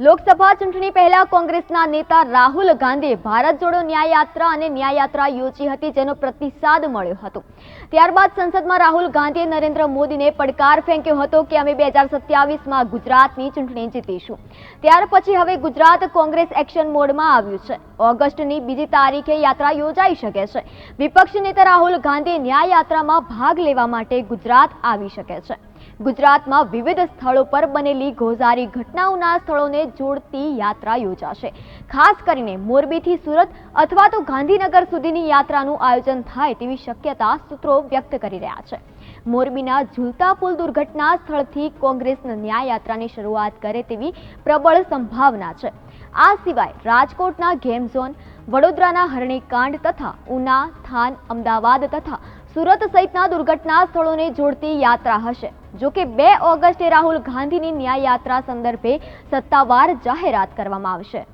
લોકસભા ચૂંટણી પહેલા કોંગ્રેસના નેતા રાહુલ ગાંધીએ ભારત જોડો ન્યાયયાત્રા અને ન્યાય યાત્રા યોજી હતી જેનો પ્રતિસાદ મળ્યો હતો. ત્યારબાદ સંસદમાં રાહુલ ગાંધીએ નરેન્દ્ર મોદીને પડકાર ફેંક્યો હતો કે અમે બે હજાર સત્યાવીસમાં ગુજરાતની ચૂંટણી જીતીશું. ત્યાર પછી હવે ગુજરાત કોંગ્રેસ એક્શન મોડમાં આવ્યું છે. ઓગસ્ટની બીજી તારીખે યાત્રા યોજાઈ શકે છે. વિપક્ષ નેતા રાહુલ ગાંધી ન્યાય યાત્રામાં ભાગ લેવા માટે ગુજરાત આવી શકે છે. ગુજરાતમાં વિવિધ સ્થળો પર બનેલી ગોઝારી ઘટનાઓના સ્થળોને જોડતી યાત્રા યોજાશે. ખાસ કરીને મોરબીથી સુરત અથવા તો ગાંધીનગર સુધીની યાત્રાનું આયોજન થાય તેવી શક્યતા સૂત્રો વ્યક્ત કરી રહ્યા છે. મોરબીના ઝૂલતા પુલ દુર્ઘટના સ્થળથી કોંગ્રેસના ન્યાય યાત્રાની શરૂઆત કરે તેવી પ્રબળ સંભાવના છે. આ સિવાય રાજકોટના ગેમ ઝોન વડોદરાના હરણીકાંડ તથા ઉના, થાન, અમદાવાદ તથા સુરત સહિતના દુર્ઘટના સ્થળોને જોડતી યાત્રા હશે. જો કે બે ઓગસ્ટે રાહુલ ગાંધીની ન્યાય યાત્રા સંદર્ભે સત્તાવાર જાહેરાત કરવામાં આવશે.